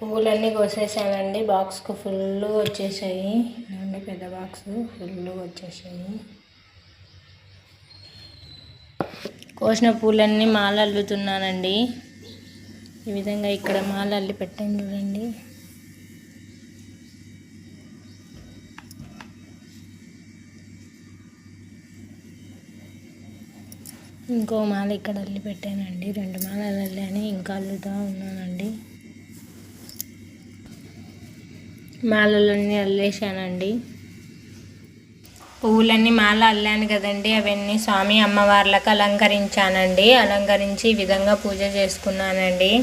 పువ్వులన్నీ కోసేసానండి. బాక్స్కు ఫుల్ వచ్చేసాయి. ఇదిగోండి పెద్ద బాక్స్ ఫుల్ వచ్చేసాయి. కోసిన పూలన్నీ మాల అల్లుతున్నానండి ఈ విధంగా ఇక్కడ మాల అల్లి పెట్టాను చూడండి. ఇంకో మాల ఇక్కడ అల్లి పెట్టానండి. రెండు మాలలు అల్లాని ఇంకా అల్లుతూ ఉన్నానండి. మాలలన్నీ అల్లేశానండి. పువ్వులన్నీ మాల అల్లాను కదండి అవన్నీ స్వామి అమ్మవార్లకు అలంకరించానండి. అలంకరించి ఈ విధంగా పూజ చేసుకున్నానండి.